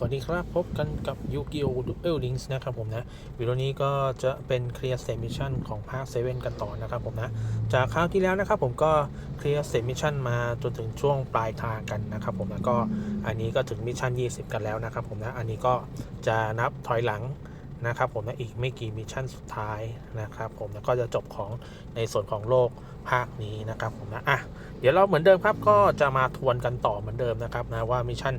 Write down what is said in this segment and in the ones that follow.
สวัสดีครับ พบกันกับ Yu-Gi-Oh! Duel Links นะครับผมนะ วิดีโอนี้ก็จะเป็น Clear State Mission ของภาค7กันต่อนะครับผมนะ จากคราวที่แล้วนะครับผมก็ Clear State Mission มาจนถึงช่วงปลายทางกันนะครับผมแล้วก็อันนี้ก็ถึงมิชชั่น 20 กันแล้วนะครับผมนะ อันนี้ก็จะนับถอยหลังนะครับผมนะอีกไม่กี่มิชชั่นสุดท้ายนะครับผมแล้วก็จะจบของในส่วนของโลกภาคนี้นะครับผมนะอะเดี๋ยวเราเหมือนเดิมครับก็จะมาทวนกันต่อเหมือนเดิมนะครับนะว่ามิชชั่น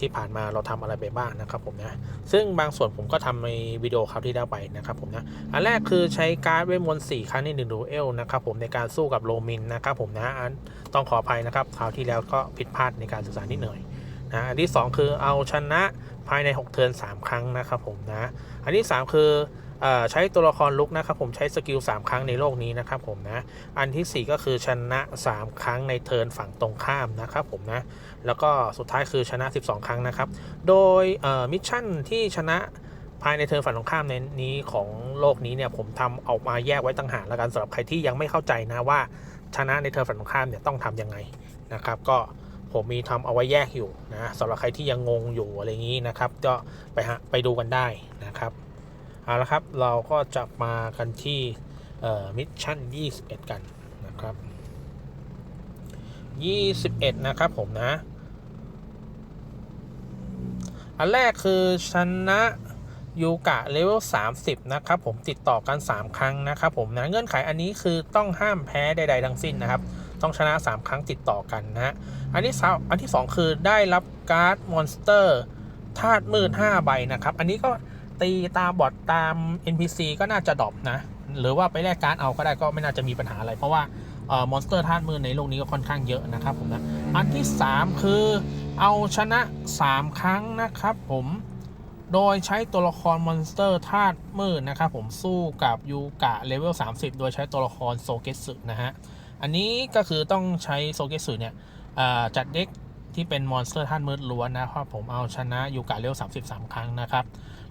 ที่ผ่านมาเราทำอะไรไปบ้างนะครับผมนะ ซึ่งบางส่วนผมก็ทำในวิดีโอครับที่ได้ไปนะครับผมนะ อันแรกคือใช้การ์ดเวทมนต์4ครั้งใน1ดูเอลนะครับผมในการสู้กับโรมินนะครับผมนะอันต้องขออภัยนะครับคราวที่แล้วก็ผิดพลาดในการสื่อสารนิดหน่อยนะอันที่ 2 คือเอาชนะภายใน 6 เทิร์น3 ครั้งนะครับผมนะ อันที่ 3 คือ ใช้ตัวละครลุกนะครับผมใช้สกิล 3 ครั้งในโลกนี้นะครับผมนะ อันทีสี่ 4 ก็คือชนะ 3 ครั้งในเทิร์นฝั่งตรงข้ามนะครับผมนะ แล้วก็สุดท้ายคือชนะ 12 ครั้งนะครับ โดยมิชชั่นที่ชนะภายในเทิร์นฝั่งตรงข้ามในนี้ของโลกนี้เนี่ยผมทำออกมาแยกไว้ต่างหากแล้วกันสำหรับใครที่ยังไม่เข้าใจนะว่าชนะในเทิร์นฝั่งตรงข้ามเนี่ยต้องทำยังไงนะครับก็ผมมีทำเอาไว้แยกอยู่นะสำหรับใครที่ยังงงอยู่อะไรอย่างนี้นะครับ ก็ไปฮะไปดูกันได้นะครับ เอาละครับ เราก็จะมากันที่มิชชั่น 21 กันนะครับ 21 นะครับผมนะ อันแรกคือชนะยูกะเลเวล 30 นะครับผมติดต่อกัน 3 ครั้งนะครับผมนะเงื่อนไขอันนี้คือต้องห้ามแพ้ใดๆทั้งสิ้นนะครับ ต้องชนะ 3 ครั้งติดต่อกันนะฮะอันที่สอันที่ 2 คือได้รับการ์ดมอนสเตอร์ธาตุมืด 5 ใบนะครับ อันนี้ก็ ตีตามบอทตาม NPC ก็น่าจะดรอปนะ หรือว่าไปแลกการ์ดเอาก็ได้ก็ไม่น่าจะมีปัญหาอะไร เพราะว่าออมอนสเตอร์ธาตุมืดในโลกนี้ก็ค่อนข้างเยอะนะครับผมนะ อันที่ 3 คือเอาชนะ 3 ครั้งนะครับผมโดยใช้ตัวละครมอนสเตอร์ธาตุมืดนะครับผมสู้กับยูกะเลเวล 30 โดยใช้ตัวละครโซเกสึนะฮะ อันนี้ก็คือต้องใช้โซเกสึเนี่ยจัดเด็ก ที่เป็นมอนสเตอร์ธาตุมืดล้วนนะครับผมเอาชนะยูกะเลเว33 ครั้งนะครับ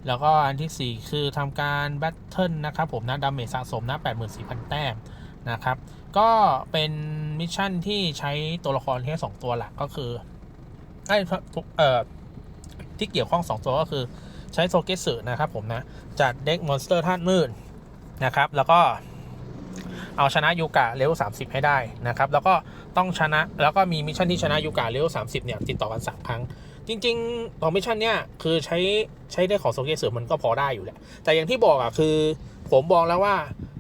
แล้วก็อันที่ 4 คือทำการแบทเทิลนะครับผมนะดาเมจสะสมนะ84,000 แต้มนะครับ ก็เป็นมิชชั่นที่ใช้ตัวละครแค่2ตัวหลักก็คือไอ้เอ่อที่เกี่ยวข้อง 2 ตัวก็คือใช้โซเกสึนะครับผมนะ จัดเด็กมอนสเตอร์ธาตุมืดนะครับ แล้วก็เอาชนะยูกะเลเวล30 ให้ได้นะครับ แล้วก็ ต้องชนะ แล้วก็มีมิชชั่นที่ชนะยูกะเลเวล30เนี่ยติดต่อกัน3ครั้ง จริงๆต่อมิชชั่นเนี่ยคือใช้ใช้ได้ของโซเกเสึมันก็พอได้อยู่แหละ แต่อย่างที่บอกอะคือผมบอกแล้วว่า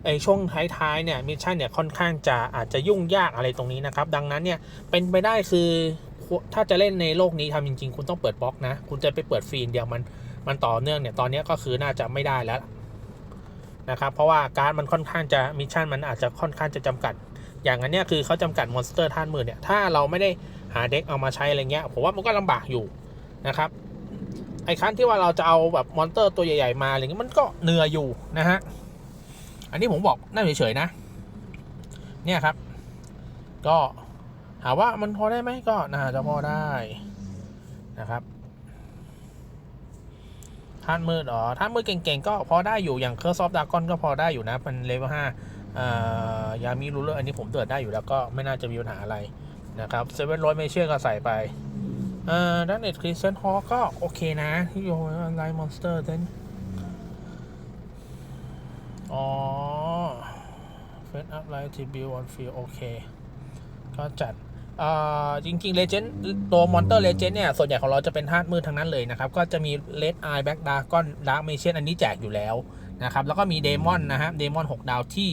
ไอช่วงท้ายๆเนี่ยมิชชั่นเนี่ยค่อนข้างจะอาจจะยุ่งยากอะไรตรงนี้นะครับดังนั้นเนี่ยเป็นไปได้คือถ้าจะเล่นในโลกนี้ทำจริง ๆ คุณต้องเปิดบล็อกนะ คุณจะไปเปิดฟรีเดียวมันมันต่อเนื่องเนี่ยตอนนี้ก็คือน่าจะไม่ได้แล้วนะครับเพราะว่าการ์ดมันค่อนข้างจะมิชชั่นมันอาจจะค่อนข้างจะจำกัด อย่างนั้นเนี่ยคือเขาจำกัดมอนสเตอร์ท่านมือเนี่ยถ้าเราไม่ได้หาเด็กเอามาใช้อะไรเงี้ยผมว่ามันก็ลำบากอยู่นะครับไอ้ครั้นที่ว่าเราจะเอาแบบมอนสเตอร์ตัวใหญ่ๆมาอะไรเงี้ยมันก็เหนื่อยอยู่นะฮะอันนี้ผมบอกนั่งเฉยๆนะ เนี่ยครับ ก็ถามว่ามันพอได้ไหมก็น่าจะพอได้นะครับท่านมืดอ๋อท่านมืดเก่งๆ ก็พอได้อยู่อย่างเคอร์ซอฟดากอนก็พอได้อยู่นะมันเลเวลห้า ยามีรูเลอร์อันนี้ผมเติร์ดได้อยู่แล้วก็ไม่น่าจะมีปัญหาอะไรนะครับเซเว่นร้อยไม่เชื่อก็ใส่ไปด้านเน็ตคริสเซนฮอก็โอเคนะที่โยนไลมอนสเตอร์เดนอ๋อเฟสอัพไลท์ทีบิวออนฟิลโอเค ก็จัดจริงๆเลเจนด์ตัวมอนเตอร์เลเจนด์เนี่ย ส่วนใหญ่ของเราจะเป็นธาตุมืดทั้งนั้นเลยนะครับ ก็จะมีเลดไอแบ็กดาร์กอนดาร์กเมเชียนอันนี้แจกอยู่แล้ว นะครับ แล้วก็มีเดมอนนะฮะเดมอน6ดาวที่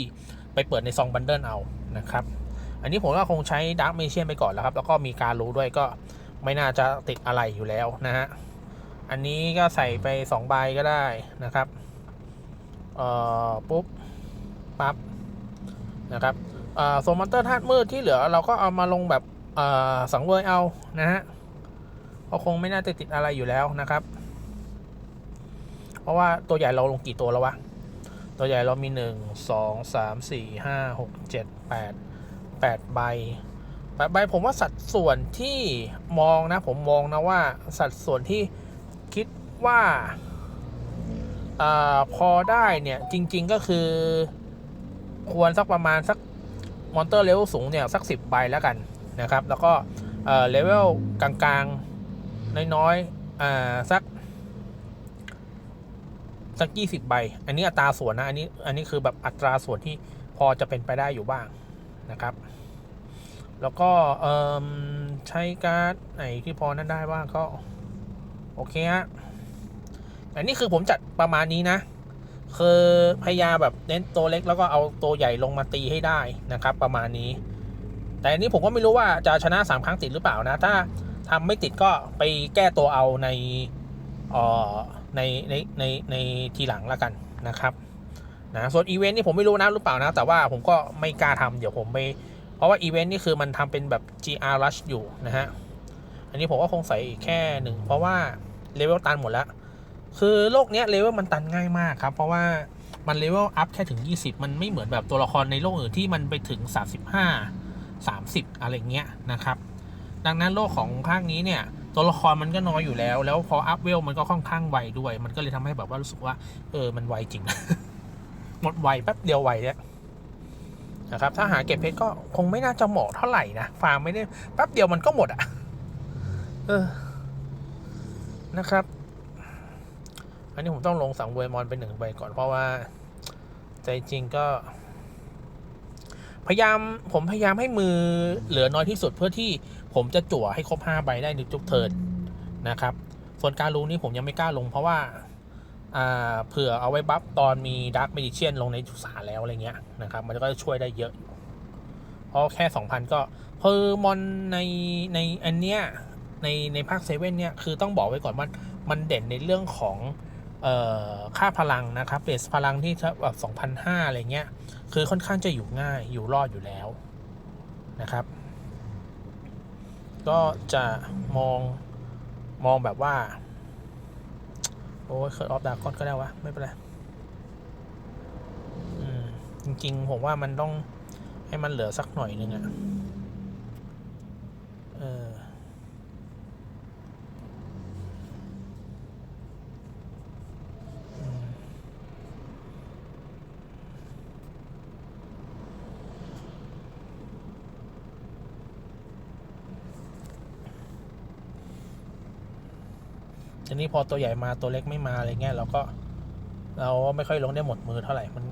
ไปเปิดในซองบันเดิลเอานะครับ อันนี้ผมว่าคงใช้ดาร์กเมเชียนไปก่อนแล้วครับ แล้วก็มีการรู้ด้วยก็ไม่น่าจะติดอะไรอยู่แล้วนะฮะ อันนี้ก็ใส่ไป2ใบก็ได้นะครับ เอ่อ ปุ๊บ ปั๊บ นะครับ เอ่อโซมอนเตอร์ธาตุมืดที่เหลือเราก็เอามาลงแบบ เอ่อ สังเวยเอานะฮะก็คงไม่น่าจะติดอะไรอยู่แล้วนะครับ เพราะว่าตัวใหญ่เราลงกี่ตัวแล้ววะ ตัวใหญ่เรามีหนึ่งสองสามสี่ห้าหกเจ็ดแปดแปดใบแปดใบผมว่าสัดส่วนที่มองนะ ผมมองนะว่าสัดส่วนที่คิดว่าอาพอได้เนี่ย จริง ๆก็คือ ควรสักประมาณสักมอนเตอร์เลเวลสูงเนี่ยสัก 10 ใบแล้วกันนะครับ แล้วก็เลเวลกลางๆ น้อยๆอ่าสัก สักยี่สิบใบ อันนี้อัตราส่วนนะ อันนี้ อันนี้คือแบบอัตราส่วนที่พอจะเป็นไปได้อยู่บ้างนะครับ แล้วก็ใช้การ์ดไหนที่พอนั้นได้บ้างก็ โอเคฮะ อันนี้คือผมจัดประมาณนี้นะ คือพยายามแบบเน้นตัวเล็กแล้วก็เอาตัวใหญ่ลงมาตีให้ได้นะครับ ประมาณนี้ แต่อันนี้ผมก็ไม่รู้ว่าจะชนะ3ครั้งติดหรือเปล่านะ ถ้าทำไม่ติดก็ไปแก้ตัวเอาในออ ในในในในทีหลังแล้วกันนะครับนะส่วนอีเวนต์นี่ผมไม่รู้นะหรือเปล่านะ แต่ว่าผมก็ไม่กล้าทำเดี๋ยวผมไป เพราะว่าอีเวนต์นี่คือมันทำเป็นแบบ GR Rush อยู่นะฮะ อันนี้ผมก็คงใส่อีกแค่หนึ่งเพราะว่าเลเวลตันหมดแล้ว คือโลกเนี้ยเลเวลมันตันง่ายมากครับ เพราะว่ามันเลเวลอัพแค่ถึง 20 มันไม่เหมือนแบบตัวละครในโลกอื่นที่มันไปถึง 35 30 อะไรเงี้ยนะครับ ดังนั้นโลกของภาคนี้เนี่ย ตัวละครมันก็น้อยอยู่แล้ว แล้วพออัพเวลมันก็ค่อนข้างไวด้วย มันก็เลยทำให้แบบว่ารู้สึกว่า เออ มันไวจริง หมดไวแป๊บเดียวไวเนี่ยนะครับ ถ้าหาเก็บเพชรก็คงไม่น่าจะเหมาะเท่าไหร่นะ ฟาร์มไม่ได้แป๊บเดียวมันก็หมดอะเออ นะครับ อันนี้ผมต้องลงสังเวยมอนไปหนึ่งใบก่อนเพราะว่า ใจจริงก็ พยายามผมพยายามให้มือเหลือน้อยที่สุดเพื่อที่ ผมจะจั่วให้ครบ 5 ใบได้ในทุกเทิร์นนะครับ ส่วนการรู้นี้ผมยังไม่กล้าลงเพราะว่าเผื่อเอาไว้บัฟตอนมีดาร์ m เมดิเชียนลงในจุสาแล้วอะไรเงี้ยนะครับ มันก็จะช่วยได้เยอะเพราะแค่ 2,000 ก็เพอร์มอนในในอันเนี้ยในในภาคเซเว่นเนี่ยคือต้องบอกไว้ก่อนว่ามันเด่นในเรื่องของออค่าพลังนะครับเบสพลังที่แบบ2,500 อะไรเงี้ย คือค่อนข้างจะอยู่ง่ายอยู่รอดอยู่แล้วนะครับ ก็จะมองมองแบบว่า โอ้ยเคิร์ดออฟดาร์กอนก็ได้วะ ไม่เป็นไรจริง ๆ ผมว่ามันต้องให้มันเหลือสักหน่อยนึงอะ ทีนี้พอตัวใหญ่มาตัวเล็กไม่มาอะไรเงี้ยเราก็ เราไม่ค่อยลงได้หมดมือเท่าไหร่มัน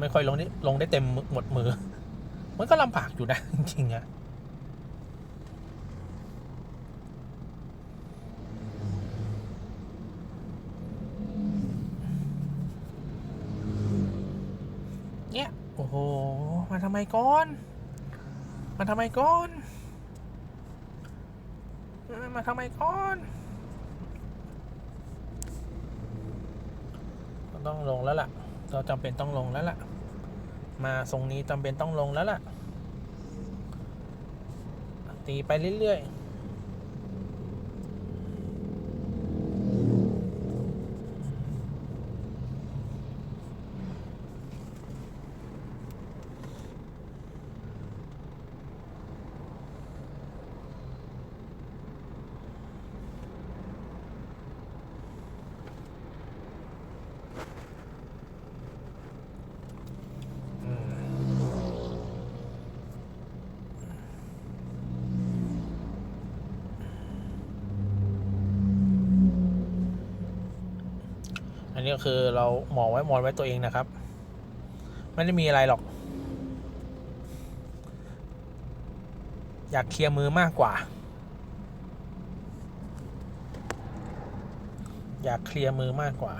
ไม่ค่อยลงได้ลงได้เต็มหมดมือ มันก็ลำบากอยู่นะจริงๆอะเนี่ยโอ้โหมาทำไมก่อนมาทำไมก่อนมาทำไมก่อน ต้องลงแล้วล่ะ เราจำเป็นต้องลงแล้วล่ะ มาทรงนี้จำเป็นต้องลงแล้วล่ะ ตีไปเรื่อยๆ นี้ก็คือเรามองไว้มองไว้ตัวเองนะครับ ไม่ได้มีอะไรหรอก อยากเคลียร์มือมากกว่า อยากเคลียร์มือมากกว่า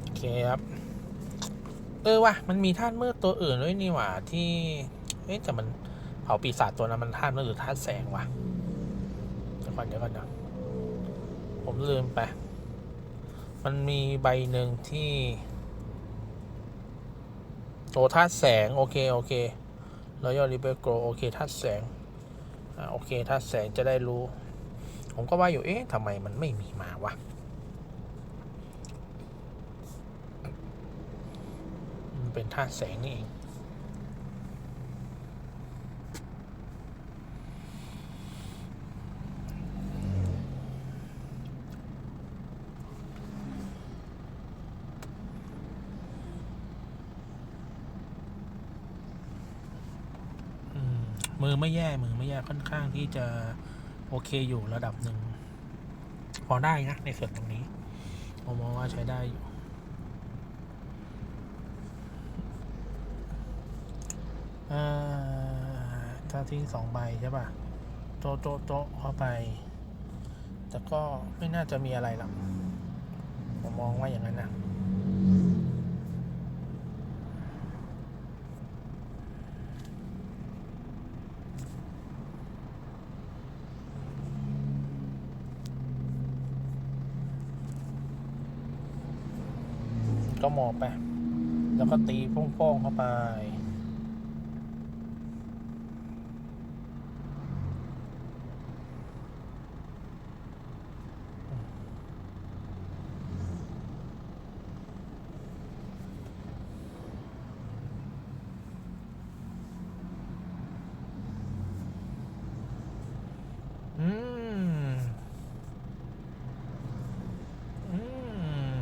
โอเคครับเออว่ะมันมีธาตุมืดตัวอื่นด้วยนี่หว่าที่ เอ๊ะแต่มันเผาปีศาจตัวนั้นมันธาตุมืดหรือธาตุแสงวะ ก่อนเดี๋ยวก่อนนะผมลืมไป มันมีใบหนึ่งที่โอธาตุแสง โอเค โอเครอยอริเบโกรโอเคธาตุแสงอ่าโอเคธาตุแสงจะได้รู้ ผมก็ว่าอยู่ เอ๊ะทำไมมันไม่มีมาวะมันเป็นธาตุแสงนี่เอง อื มือไม่แย่มือไม่แย่ค่อนข้างที่จะโอเคอยู่ระดับหนึ่งพอได้นะในส่วนตรงนี้ผมมองว่าใช้ได้อยู่เออถ้าทิ้งสองใบใช่ป่ะ โต๊ะโต๊ะโต๊ะเข้าไป แต่ก็ไม่น่าจะมีอะไรหรอกผมมองว่าอย่างนั้นนะ ก็หมอบไป แล้วก็ตีโป้งๆเข้าไป อืม อืม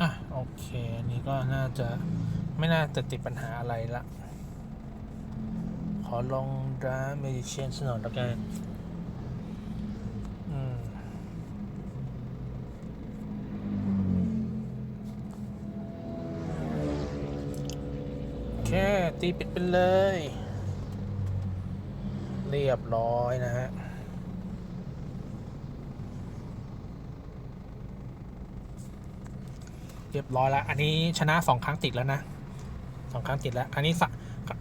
อะ โอ เค อันนี้ก็น่าจะไม่น่าจะติดปัญหาอะไรละ ขอลองดราเมดิเชนหน่อยแล้วกันโอเค ตีปิดไปเลย เรียบร้อยนะฮะ เรียบร้อยแล้ว อันนี้ชนะสองครั้งติดแล้วนะสองครั้งติดแล้วอันนี้สะ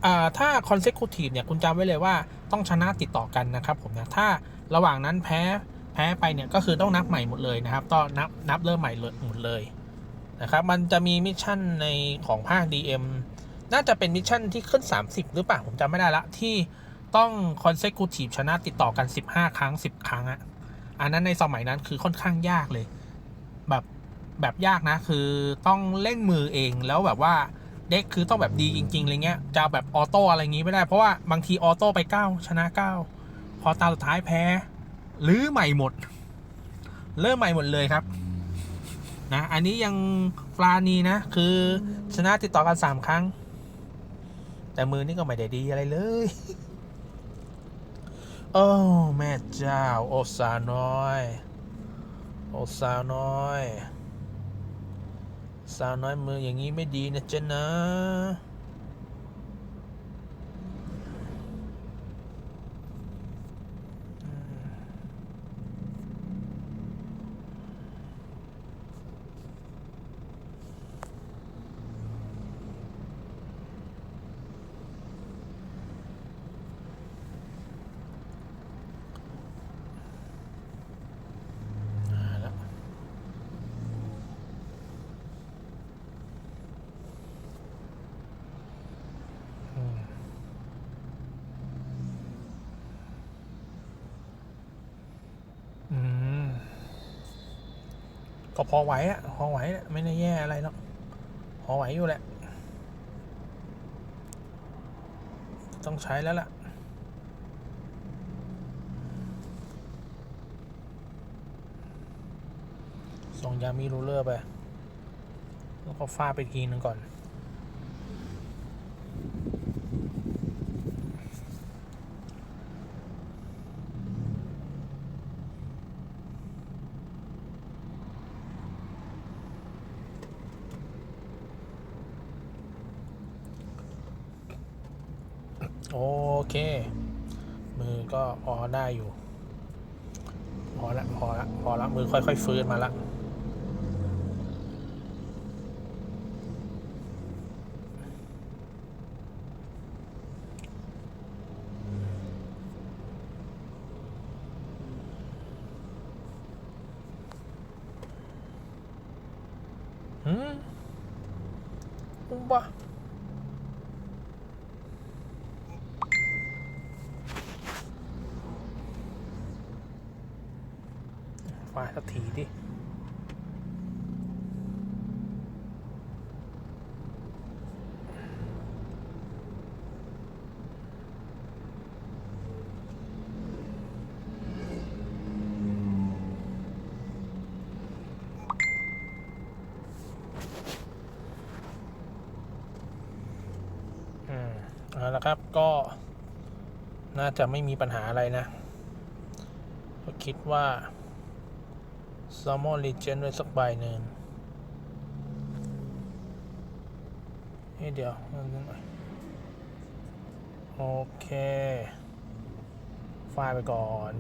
อ่าถ้า consecutive เนี่ย คุณจำไว้เลยว่าต้องชนะติดต่อกันนะครับผมนะ ถ้าระหว่างนั้นแพ้ แพ้ไปเนี่ย ก็คือต้องนับใหม่หมดเลยนะครับต้องนับ นับเริ่มใหม่เลยหมดเลยนะครับ มันจะมีมิชชั่นในของภาค DM น่าจะเป็นมิชชั่นที่ขึ้น 30 หรือเปล่า ผมจำไม่ได้ละ ที่ต้อง consecutive ชนะติดต่อกัน 15 ครั้ง 10 ครั้งอะอันนั้นในสมัยนั้นคือค่อนข้างยากเลย แบบ แบบยากนะ คือต้องเล่นมือเองแล้วแบบว่าเด็กคือต้องแบบดีจริงๆอะไรเงี้ยจะแบบออโต้อะไรอย่างงี้ไม่ได้ เพราะว่าบางทีออโต้ไป9ชนะ9พอตาสุดท้ายแพ้หรือใหม่หมด เริ่มใหม่หมดเลยครับนะอันนี้ยังฟลานีนะ คือชนะติดต่อกัน3ครั้ง แต่มือนี่ก็ไม่ได้ดีอะไรเลย โอ้แม่เจ้า โอซาน้อย โอซาน้อย สาวน้อยมืออย่างนี้ไม่ดีนะเจ๊นะ ก็พอไหวอะพอไหวอะไม่ได้แย่อะไรหรอกพอไหวอยู่แหละ ต้องใช้แล้วล่ะส่งยามีรูเลอร์ไป แล้วก็ฟาดไปทีนึงก่อน โอ เค มือก็พอได้อยู่ พอละพอละพอละมือค่อยๆฟื้นมาละ วะ มาสักทีดิอืมเอาละครับก็น่าจะไม่มีปัญหาอะไรนะ ก็คิดว่า s a l m o n Legend ด้วยสักใบหนึ่งนี่เดี๋ยวโอเค ไฟล์ไปก่อน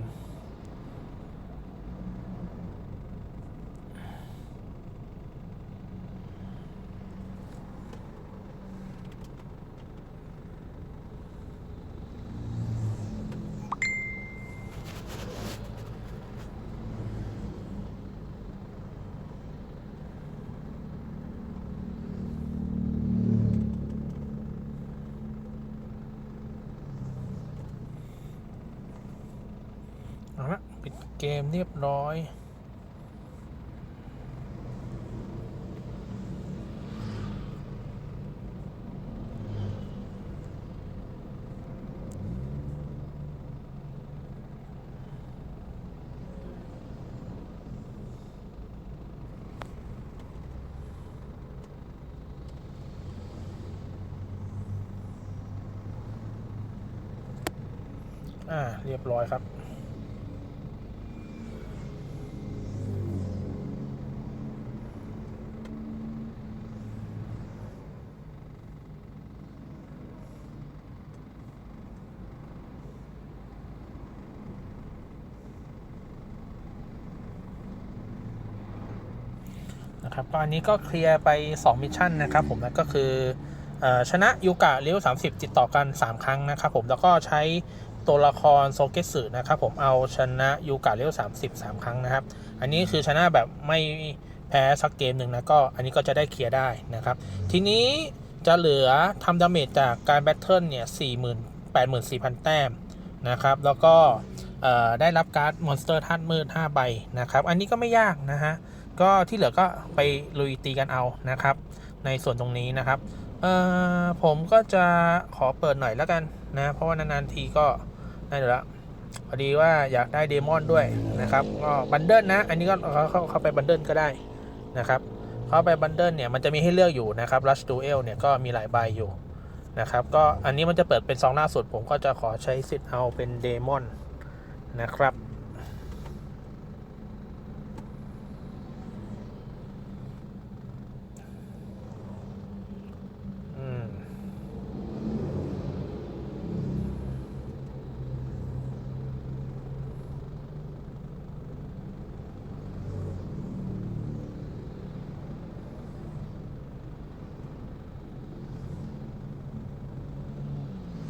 เอาละปิด เรียบร้อย อ่า เรียบร้อยครับ นะครับก็อันนี้ก็เคลียร์ไป 2 มิชชั่นนะครับผมนะก็คืออชนะยูกะเลเว30 ติดต่อกัน 3 ครั้งนะครับผมแล้วก็ใช้ตัวละครโซเกสึนะครับผมเอาชนะยูกะเลเว30 3 ครั้งนะครับ อันนี้คือชนะแบบไม่แพ้สักเกมหนึ่งนะก็อันนี้ก็จะได้เคลียร์ได้นะครับ ทีนี้จะเหลือทำดาเมจจากการแบทเทิลเนี่ย40,000 84,000 แต้มนะครับ แล้วก็ได้รับการ์ดมอนสเตอร์ธาตุมืด 5 ใบนะครับ อันนี้ก็ไม่ยากนะฮะ ก็ที่เหลือก็ไปลุยตีกันเอานะครับ ในส่วนตรงนี้นะครับเอ่อผมก็จะขอเปิดหน่อยแล้วกันนะ เพราะว่านานๆทีก็ได้เดี๋ยวละพอดีว่าอยากได้เดมอนด้วยนะครับก็บันเดิลนะ อันนี้ก็เขาเข้าเข้าไปบันเดิลก็ได้นะครับ เข้าไปบันเดิลเนี่ยมันจะมีให้เลือกอยู่นะครับ Rush Duel เนี่ยก็มีหลายใบอยู่นะครับก็อันนี้มันจะเปิดเป็นซองล่าสุดผมก็จะขอใช้สิทธิ์เอาเป็นเดมอนนะครับ อืม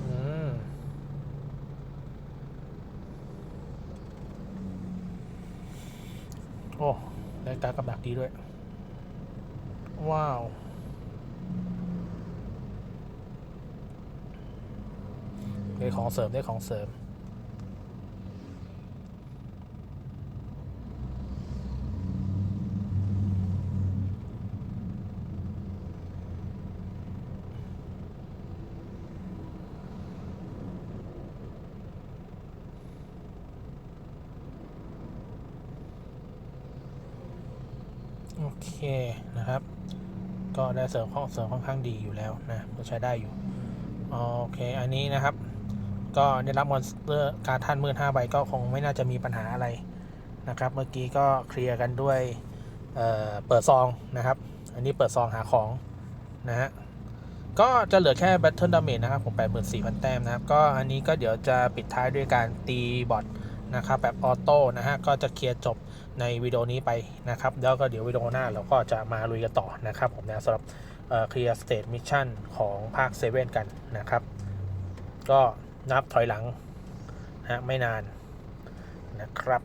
อืม โอ้ไดีด้วย ว้าว ได้ของเสริมได้ของเสริม โอ เคนะครับ ก็ได้เสริมข้อเสริมค่อนข้างดีอยู่แล้วนะก็ใช้ได้อยู่ โอเค อันนี้นะครับ ก็ได้รับมอนสเตอร์การท่านมืด5ใบก็คงไม่น่าจะมีปัญหาอะไรนะครับ เมื่อกี้ก็เคลียร์กันด้วยเเปิดซองนะครับ อันนี้เปิดซองหาของนะฮะก็จะเหลือแค่ Battle Damage นะครับผม84,000 แต้มนะครับ ก็อันนี้ก็เดี๋ยวจะปิดท้ายด้วยการตีบอท นะครับแบบออโต้นะฮะก็จะเคลียร์จบในวิดีโอนี้ไปนะครับแล้วก็เดี๋ยววิดีโอหน้าเราก็จะมาลุยกันต่อนะครับผมนะสำหรับเคลียร์สเตทมิชชั่นของภาคเซเว่นกันนะครับ ก็นับถอยหลังนะไม่นานนะครับ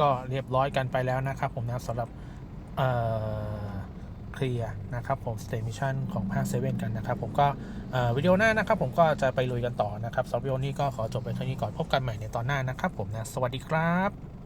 ก็เรียบร้อยกันไปแล้วนะครับผมนะสำหรับเคลียร์นะครับผมสเตมิชันของภาคเซเว่นกันนะครับผมก็วิดีโอหน้านะครับผมก็จะไปลุยกันต่อนะครับสำหรับวิดีโอนี้ก็ขอจบไปเท่านี้ก่อนพบกันใหม่ในตอนหน้านะครับผมนะสวัสดีครับ